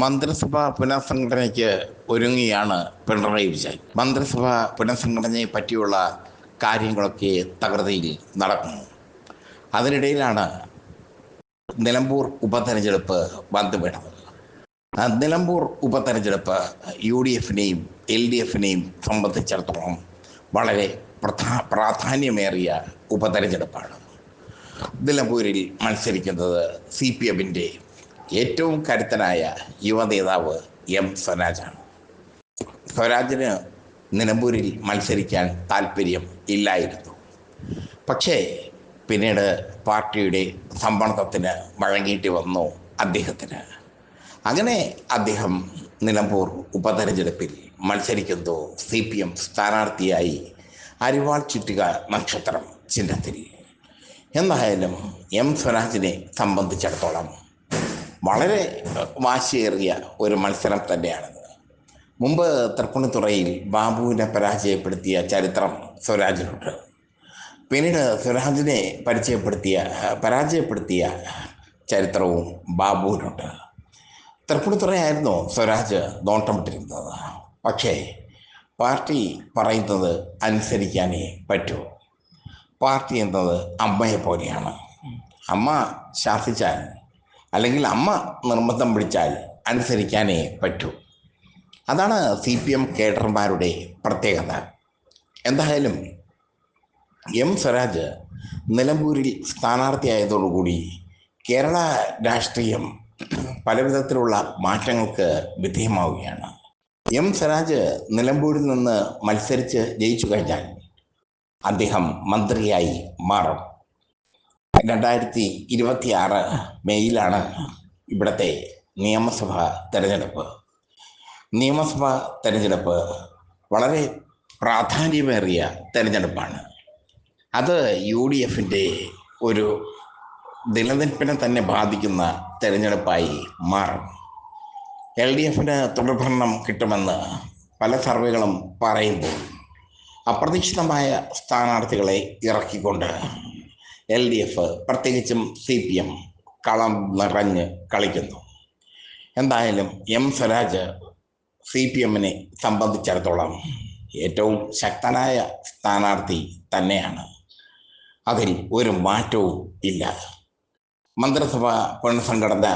മന്ത്രിസഭ പുനഃസംഘടനയ്ക്ക് ഒരുങ്ങിയാണ് പിണറായി വിജയൻ. മന്ത്രിസഭ പുനഃസംഘടനയെ പറ്റിയുള്ള കാര്യങ്ങളൊക്കെ തകൃതിയിൽ നടക്കുന്നു. അതിനിടയിലാണ് നിലമ്പൂർ ഉപതെരഞ്ഞെടുപ്പ് വന്നു ആ നിലമ്പൂർ ഉപതെരഞ്ഞെടുപ്പ് യു ഡി എഫിനെയും എൽ ഡി എഫിനെയും സംബന്ധിച്ചിടത്തോളം വളരെ പ്രധാ പ്രാധാന്യമേറിയ ഉപതെരഞ്ഞെടുപ്പാണ്. നിലമ്പൂരിൽ മത്സരിക്കുന്നത് സി പി എമ്മിന്റെ ഏറ്റവും കരുത്തനായ യുവ നേതാവ് എം സ്വരാജാണ്. സ്വരാജിന് നിലമ്പൂരിൽ മത്സരിക്കാൻ താല്പര്യം ഇല്ലായിരുന്നു. പക്ഷേ പിന്നീട് പാർട്ടിയുടെ സമ്മർദ്ദത്തിന് വഴങ്ങിയിട്ട് വന്നു അദ്ദേഹത്തിന്. അങ്ങനെ അദ്ദേഹം നിലമ്പൂർ ഉപതെരഞ്ഞെടുപ്പിൽ മത്സരിക്കുന്നു. സി പി എം സ്ഥാനാർത്ഥിയായി അരിവാൾ ചുറ്റുക നക്ഷത്രം ചിഹ്നത്തിൽ. എന്തായാലും എം സ്വരാജിനെ സംബന്ധിച്ചിടത്തോളം വളരെ വാശിയേറിയ ഒരു മത്സരം തന്നെയാണിത്. മുമ്പ് തൃപ്പൂണിത്തുറയിൽ ബാബുവിനെ പരാജയപ്പെടുത്തിയ ചരിത്രം സ്വരാജിനുണ്ട്. പിന്നീട് സ്വരാജിനെ പരിചയപ്പെടുത്തിയ പരാജയപ്പെടുത്തിയ ചരിത്രവും ബാബുവിനുണ്ട്. തൃപ്പൂണിത്തുറയായിരുന്നു സ്വരാജ് നോട്ടമിട്ടിരുന്നത്. പക്ഷേ പാർട്ടി പറയുന്നത് അനുസരിക്കാനേ പറ്റൂ. പാർട്ടി എന്നത് അമ്മയെ പോലെയാണ് അമ്മ ശാസിച്ചാൽ അല്ലെങ്കിൽ അമ്മ നിർബന്ധം പിടിച്ചാൽ അനുസരിക്കാനേ പറ്റൂ. അതാണ് സി പി എം കേഡർമാരുടെ പ്രത്യേകത. എന്തായാലും എം സ്വരാജ് നിലമ്പൂരിൽ സ്ഥാനാർത്ഥിയായതോടുകൂടി കേരള രാഷ്ട്രീയം പലവിധത്തിലുള്ള മാറ്റങ്ങൾക്ക് വിധേയമാവുകയാണ്. എം സ്വരാജ് നിലമ്പൂരിൽ നിന്ന് മത്സരിച്ച് ജയിച്ചു കഴിഞ്ഞാൽ അദ്ദേഹം മന്ത്രിയായി മാറും. രണ്ടായിരത്തി ഇരുപത്തി ആറ് മെയ്യിലാണ് ഇവിടുത്തെ നിയമസഭ തെരഞ്ഞെടുപ്പ്. നിയമസഭ തെരഞ്ഞെടുപ്പ് വളരെ പ്രാധാന്യമേറിയ തെരഞ്ഞെടുപ്പാണ്. അത് യു ഡി എഫിന്റെ ഒരു നിലനിൽപ്പിനെ തന്നെ ബാധിക്കുന്ന തെരഞ്ഞെടുപ്പായി മാറും. എൽ ഡി എഫിന് തുടർഭരണം കിട്ടുമെന്ന് പല സർവേകളും പറയുമ്പോൾ അപ്രതീക്ഷിതമായ സ്ഥാനാർത്ഥികളെ ഇറക്കിക്കൊണ്ട് എൽ ഡി എഫ് പ്രത്യേകിച്ചും സി പി എം കളം നിറഞ്ഞ് കളിക്കുന്നു. എന്തായാലും എം സ്വരാജ് സി പി എമ്മിനെ സംബന്ധിച്ചിടത്തോളം ഏറ്റവും ശക്തനായ സ്ഥാനാർത്ഥി തന്നെയാണ്. അതിൽ ഒരു മാറ്റവും ഇല്ല. മന്ത്രിസഭ പുനഃസംഘടന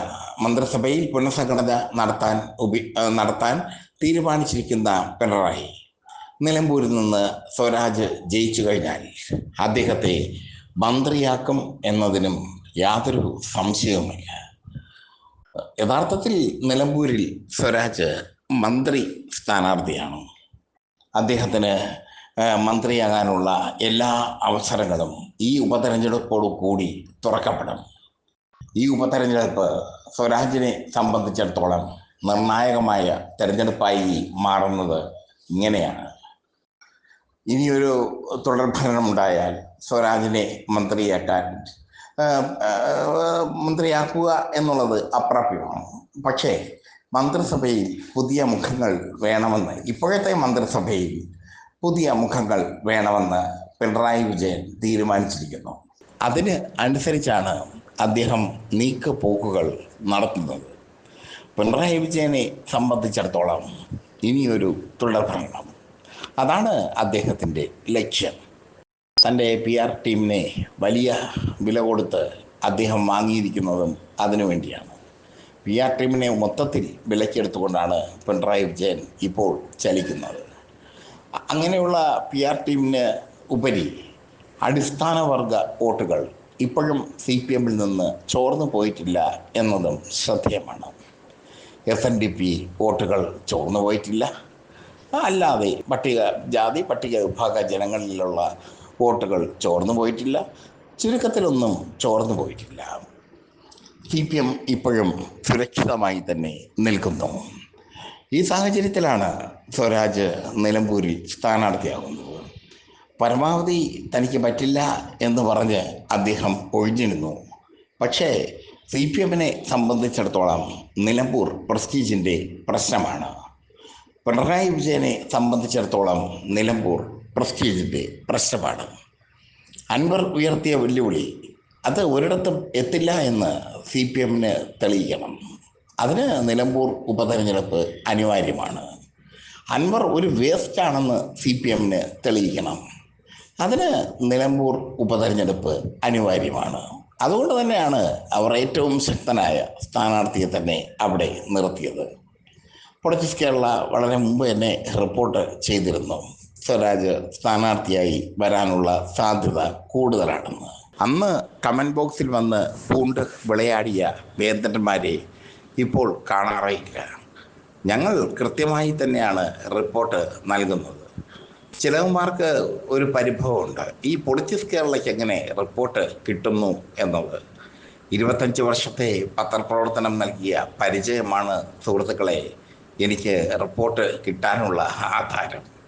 മന്ത്രിസഭയിൽ പുനഃസംഘടന നടത്താൻ ഉപി നടത്താൻ തീരുമാനിച്ചിരിക്കുന്ന പിണറായി നിലമ്പൂരിൽ നിന്ന് സ്വരാജ് ജയിച്ചു കഴിഞ്ഞാൽ അദ്ദേഹത്തെ മന്ത്രിയാക്കും എന്നതിനും യാതൊരു സംശയവുമില്ല. യഥാർത്ഥത്തിൽ നിലമ്പൂരിൽ സ്വരാജ് മന്ത്രി സ്ഥാനാർത്ഥിയാണ്. അദ്ദേഹത്തിന് മന്ത്രിയാകാനുള്ള എല്ലാ അവസരങ്ങളും ഈ ഉപതെരഞ്ഞെടുപ്പോടു കൂടി തുറക്കപ്പെടും. ഈ ഉപതെരഞ്ഞെടുപ്പ് സ്വരാജിനെ സംബന്ധിച്ചിടത്തോളം നിർണായകമായ തെരഞ്ഞെടുപ്പായി മാറുന്നത് ഇങ്ങനെയാണ്. ഇനിയൊരു തുടർഭരണം ഉണ്ടായാൽ സ്വരാജിനെ മന്ത്രിയാക്കാൻ മന്ത്രിയാക്കുക എന്നുള്ളത് അപ്രാപ്യമാണ്. പക്ഷേ മന്ത്രിസഭയിൽ പുതിയ മുഖങ്ങൾ വേണമെന്ന് ഇപ്പോഴത്തെ മന്ത്രിസഭയിൽ പുതിയ മുഖങ്ങൾ വേണമെന്ന് പിണറായി വിജയൻ തീരുമാനിച്ചിരിക്കുന്നു. അതിന് അനുസരിച്ചാണ് അദ്ദേഹം നീക്കുപോക്കുകൾ നടത്തുന്നത്. പിണറായി വിജയനെ സംബന്ധിച്ചിടത്തോളം ഇനിയൊരു തുടർഭരണം. അതാണ് അദ്ദേഹത്തിന്റെ ലക്ഷ്യം. തന്റെ പി ആർ ടീമിനെ വലിയ വില കൊടുത്ത് അദ്ദേഹം വാങ്ങിയിരിക്കുന്നതും അതിനു വേണ്ടിയാണ്. പി ആർ ടീമിനെ മൊത്തത്തിൽ വിലക്കെടുത്തുകൊണ്ടാണ് പിണറായി വിജയൻ ഇപ്പോൾ ചലിക്കുന്നത്. അങ്ങനെയുള്ള പി ആർ ടീമിന് ഉപരി അടിസ്ഥാന വർഗ വോട്ടുകൾ ഇപ്പോഴും സി പി എമ്മിൽ നിന്ന് ചോർന്നു പോയിട്ടില്ല എന്നതും ശ്രദ്ധേയമാണ്. എസ് എൻ ഡി പി വോട്ടുകൾ ചോർന്നു പോയിട്ടില്ല. അല്ലാതെ പട്ടിക ജാതി പട്ടിക വിഭാഗ ജനങ്ങളിലുള്ള വോട്ടുകൾ ചോർന്നു പോയിട്ടില്ല ചുരുക്കത്തിലൊന്നും ചോർന്നു പോയിട്ടില്ല. സി പി എം ഇപ്പോഴും സുരക്ഷിതമായി തന്നെ നിൽക്കുന്നു. ഈ സാഹചര്യത്തിലാണ് സ്വരാജ് നിലമ്പൂരിൽ സ്ഥാനാർത്ഥിയാകുന്നത്. പരമാവധി തനിക്ക് പറ്റില്ല എന്ന് പറഞ്ഞ് അദ്ദേഹം ഒഴിഞ്ഞിരുന്നു. പക്ഷേ സി പി എമ്മിനെ സംബന്ധിച്ചിടത്തോളം നിലമ്പൂർ പ്രസ്റ്റീജിന്റെ പ്രശ്നമാണ്. പിണറായി വിജയനെ സംബന്ധിച്ചിടത്തോളം നിലമ്പൂർ പ്രസ്റ്റീജിന്റെ പ്രശ്നമാണ് അൻവർ ഉയർത്തിയ വെല്ലുവിളി അത് ഒരിടത്തും എത്തില്ല എന്ന് സി പി എമ്മിന് തെളിയിക്കണം. അതിന് നിലമ്പൂർ ഉപതെരഞ്ഞെടുപ്പ് അനിവാര്യമാണ്. അൻവർ ഒരു വേസ്റ്റാണെന്ന് സി പി എമ്മിന് തെളിയിക്കണം. അതിന് നിലമ്പൂർ ഉപതെരഞ്ഞെടുപ്പ് അനിവാര്യമാണ്. അതുകൊണ്ട് തന്നെയാണ് അവർ ഏറ്റവും ശക്തനായ സ്ഥാനാർത്ഥിയെ തന്നെ അവിടെ നിർത്തിയത്. പൊളിറ്റിക്സ് കേരള വളരെ മുമ്പ് തന്നെ റിപ്പോർട്ട് ചെയ്തിരുന്നു. സ്വരാജ് സ്ഥാനാർത്ഥിയായി വരാനുള്ള സാധ്യത കൂടുതലാണെന്ന്. അന്ന് കമന്റ് ബോക്സിൽ വന്ന് പൂണ്ട് വിളയാടിയ വേദന്മാരെ ഇപ്പോൾ കാണാറേയില്ല. ഞങ്ങൾ കൃത്യമായി തന്നെയാണ് റിപ്പോർട്ട് നൽകുന്നത്. ചിലവന്മാർക്ക് ഒരു പരിഭവമുണ്ട്. ഈ പൊളിറ്റിക്സ് കേരളയ്ക്ക് എങ്ങനെ റിപ്പോർട്ട് കിട്ടുന്നു എന്നത്? ഇരുപത്തഞ്ച് വർഷത്തെ പത്രപ്രവർത്തനം നൽകിയ പരിചയമാണ് സുഹൃത്തുക്കളെ എനിക്ക് റിപ്പോർട്ട് കിട്ടാനുള്ള ആധാരം.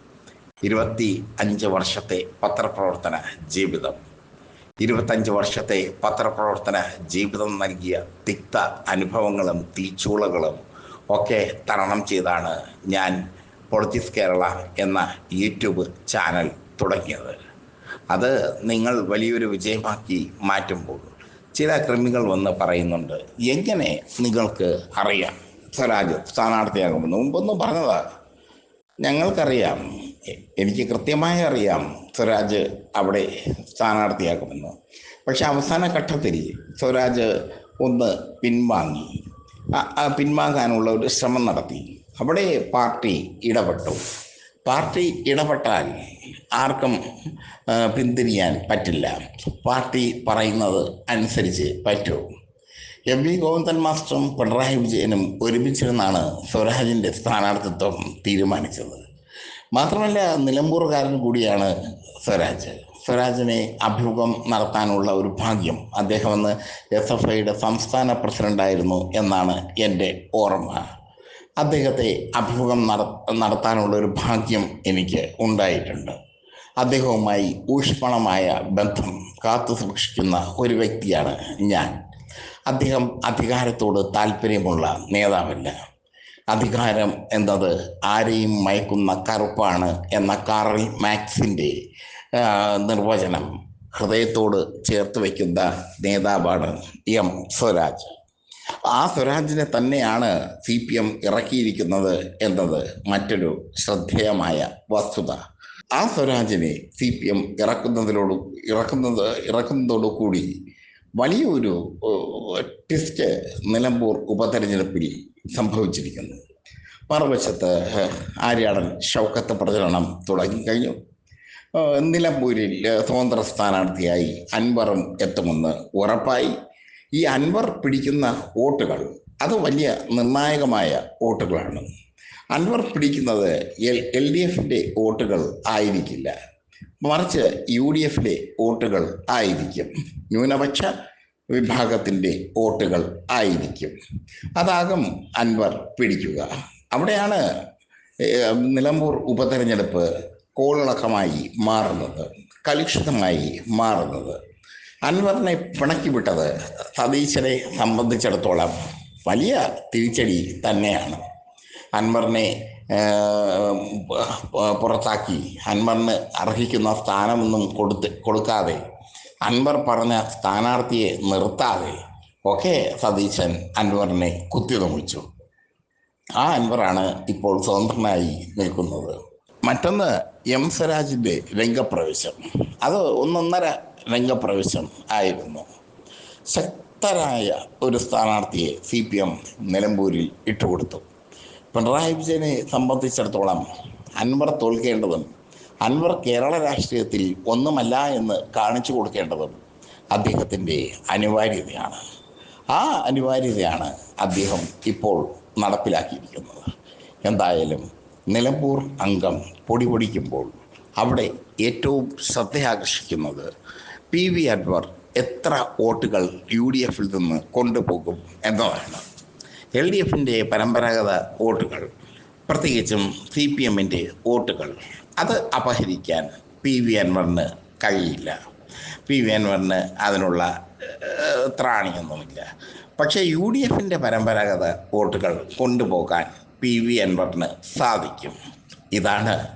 ഇരുപത്തി അഞ്ച് വർഷത്തെ പത്രപ്രവർത്തന ജീവിതം. ഇരുപത്തഞ്ച് വർഷത്തെ പത്രപ്രവർത്തന ജീവിതം നൽകിയ തിക്ത അനുഭവങ്ങളും തീച്ചൂളകളും ഒക്കെ തരണം ചെയ്താണ് ഞാൻ പൊളിറ്റിക്സ് കേരള എന്ന യൂട്യൂബ് ചാനൽ തുടങ്ങിയത്. അത് നിങ്ങൾ വലിയൊരു വിജയമാക്കി മാറ്റുമ്പോൾ ചില കൃമികൾ വന്ന് പറയുന്നുണ്ട് എങ്ങനെ നിങ്ങൾക്ക് അറിയാം? സ്വരാജ് സ്ഥാനാർത്ഥിയാകുമെന്ന് മുമ്പൊന്നും പറഞ്ഞതാണ്. ഞങ്ങൾക്കറിയാം എനിക്ക് കൃത്യമായി അറിയാം സ്വരാജ് അവിടെ സ്ഥാനാർത്ഥിയാക്കുമെന്ന്. പക്ഷെ അവസാന ഘട്ടത്തിൽ സ്വരാജ് ഒന്ന് പിൻവാങ്ങി. പിൻവാങ്ങാനുള്ള ഒരു ശ്രമം നടത്തി. അവിടെ പാർട്ടി ഇടപെട്ടു. പാർട്ടി ഇടപെട്ടാൽ ആർക്കും പിന്തിരിയാൻ പറ്റില്ല. പാർട്ടി പറയുന്നത് അനുസരിച്ച് പറ്റൂ. എം വി ഗോവിന്ദൻ മാസ്റ്ററും പിണറായി വിജയനും ഒരുമിച്ചിരുന്നാണ് സ്വരാജിന്റെ സ്ഥാനാർത്ഥിത്വം തീരുമാനിച്ചത്. മാത്രമല്ല നിലമ്പൂർകാരൻ കൂടിയാണ് സ്വരാജ്. സ്വരാജിനെ അഭിമുഖം നടത്താനുള്ള ഒരു ഭാഗ്യം അദ്ദേഹം അന്ന് എസ് എഫ് ഐയുടെ സംസ്ഥാന പ്രസിഡന്റായിരുന്നു എന്നാണ് എന്റെ ഓർമ്മ. അദ്ദേഹത്തെ അഭിമുഖം നടത്താനുള്ള ഒരു ഭാഗ്യം എനിക്ക് ഉണ്ടായിട്ടുണ്ട്. അദ്ദേഹവുമായി ഊഷ്മളമായ ബന്ധം കാത്തു സൂക്ഷിക്കുന്ന ഒരു വ്യക്തിയാണ് ഞാൻ. അദ്ദേഹം അധികാരത്തോട് താല്പര്യമുള്ള നേതാവല്ല. അധികാരം എന്നത് ആരെയും മയക്കുന്ന കറുപ്പാണ് എന്ന കാറൽ മാക്സിന്റെ നിർവചനം ഹൃദയത്തോട് ചേർത്ത് വയ്ക്കുന്ന നേതാവാണ് എം സ്വരാജ്. ആ സ്വരാജിനെ തന്നെയാണ് സി പി എം ഇറക്കിയിരിക്കുന്നത് എന്നത് മറ്റൊരു ശ്രദ്ധേയമായ വസ്തുത. ആ സ്വരാജിനെ സി പി എം ഇറക്കുന്നതിനോട് ഇറക്കുന്നത് ഇറക്കുന്നതോടു കൂടി വലിയൊരു ട്വിസ്റ്റ് നിലമ്പൂർ ഉപതെരഞ്ഞെടുപ്പിൽ സംഭവിച്ചിരിക്കുന്നു. മറുവശത്ത് ആര്യാടൻ ഷൗക്കത്ത് പ്രചരണം തുടങ്ങിക്കഴിഞ്ഞു നിലമ്പൂരിൽ സ്വതന്ത്ര സ്ഥാനാർത്ഥിയായി അൻവറും എത്തുമെന്ന് ഉറപ്പായി. ഈ അൻവർ പിടിക്കുന്ന വോട്ടുകൾ അത് വലിയ നിർണായകമായ വോട്ടുകളാണ്. അൻവർ പിടിക്കുന്നത് എൽ എൽ ഡി എഫിന്റെ വോട്ടുകൾ ആയിരിക്കില്ല. മറിച്ച് യു ഡി എഫിലെ വോട്ടുകൾ ആയിരിക്കും. ന്യൂനപക്ഷ വിഭാഗത്തിന്റെ വോട്ടുകൾ ആയിരിക്കും. അതാകും അൻവർ പിടിക്കുക. അവിടെയാണ് നിലമ്പൂർ ഉപതെരഞ്ഞെടുപ്പ് കോളിളക്കമായി മാറുന്നത് കലുഷിതമായി മാറുന്നത്. അൻവറിനെ പിണക്കി വിട്ടത് സതീശനെ സംബന്ധിച്ചിടത്തോളം വലിയ തിരിച്ചടി തന്നെയാണ്. അൻവറിനെ പുറത്താക്കി. അൻവറിന് അർഹിക്കുന്ന സ്ഥാനമൊന്നും കൊടുത്ത് കൊടുക്കാതെ. അൻവർ പറഞ്ഞ സ്ഥാനാർത്ഥിയെ നിർത്താതെ. ഒക്കെ സതീശൻ അൻവറിനെ കുത്തി തുമിച്ചു ആ അൻവറാണ് ഇപ്പോൾ സ്വതന്ത്രനായി നിൽക്കുന്നത്. മറ്റൊന്ന് എം സ്വരാജിന്റെ രംഗപ്രവേശം. അത് ഒന്നൊന്നര രംഗപ്രവേശം ആയിരുന്നു. ശക്തരായ ഒരു സ്ഥാനാർത്ഥിയെ സി പി എം നിലമ്പൂരിൽ ഇട്ടുകൊടുത്തു. പിണറായി വിജയനെ സംബന്ധിച്ചിടത്തോളം അൻവർ തോൽക്കേണ്ടതും അൻവർ കേരള രാഷ്ട്രീയത്തിൽ ഒന്നുമല്ല എന്ന് കാണിച്ചു കൊടുക്കേണ്ടതും അദ്ദേഹത്തിന്റെ അനിവാര്യതയാണ്. ആ അനിവാര്യതയാണ് അദ്ദേഹം ഇപ്പോൾ നടപ്പിലാക്കിയിരിക്കുന്നത്. എന്തായാലും നിലമ്പൂർ അംഗം പൊടി പൊടിക്കുമ്പോൾ അവിടെ ഏറ്റവും ശ്രദ്ധയാകർഷിക്കുന്നത് പി വി അൻവർ എത്ര വോട്ടുകൾ യു ഡി എഫിൽ നിന്ന് കൊണ്ടുപോകും എന്നതാണ്. എൽ ഡി എഫിന്റെ പരമ്പരാഗത വോട്ടുകൾ പ്രത്യേകിച്ചും സി പി എമ്മിന്റെ വോട്ടുകൾ അത് അപഹരിക്കാൻ പി വി അൻവറിന് കഴിയില്ല. പി വി അൻവറിന് അതിനുള്ള ത്രാണിയൊന്നുമില്ല. പക്ഷേ യു ഡി എഫിന്റെ പരമ്പരാഗത വോട്ടുകൾ കൊണ്ടുപോകാൻ പി വി അൻവറിന് സാധിക്കും. ഇതാണ്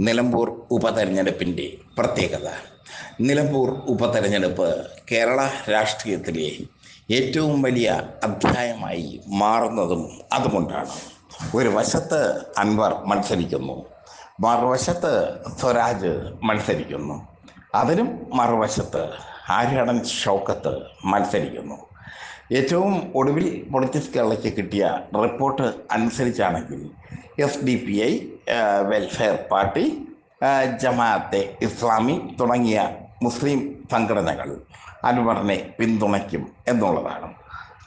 നിലമ്പൂർ ഉപതെരഞ്ഞെടുപ്പിന്റെ പ്രത്യേകത. നിലമ്പൂർ ഉപതെരഞ്ഞെടുപ്പ് കേരള രാഷ്ട്രീയത്തിലെ ഏറ്റവും വലിയ അധ്യായമായി മാറുന്നതും അതുകൊണ്ടാണ്. ഒരു വശത്ത് അൻവർ മത്സരിക്കുന്നു മറുവശത്ത് സ്വരാജ് മത്സരിക്കുന്നു. അതിനും മറുവശത്ത് ആര്യാടൻ ഷൗക്കത്ത് മത്സരിക്കുന്നു. ഏറ്റവും ഒടുവിൽ പൊളിറ്റിക്സ് കേരളയ്ക്ക് കിട്ടിയ report അനുസരിച്ചാണെങ്കിൽ S D P I welfare party Jamaate Islami തുടങ്ങിയ മുസ്ലിം സംഘടനകൾ അൻവറിനെ പിന്തുണയ്ക്കും എന്നുള്ളതാണ്.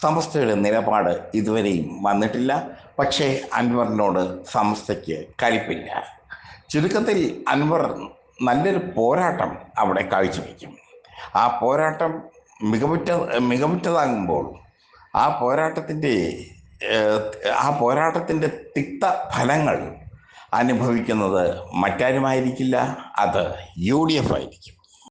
സമസ്തയുടെ നിലപാട് ഇതുവരെയും വന്നിട്ടില്ല. പക്ഷേ അൻവറിനോട് സമസ്തയ്ക്ക് കലിപ്പില്ല. ചുരുക്കത്തിൽ അൻവർ നല്ലൊരു പോരാട്ടം അവിടെ കാഴ്ചവെക്കും. ആ പോരാട്ടം മികവുറ്റ മികവുറ്റതാകുമ്പോൾ ആ പോരാട്ടത്തിന്റെ ആ പോരാട്ടത്തിന്റെ തിക്ത ഫലങ്ങൾ അനുഭവിക്കുന്നത് മറ്റാരുമായിരിക്കില്ല. അത് യു ഡി എഫ് ആയിരിക്കും.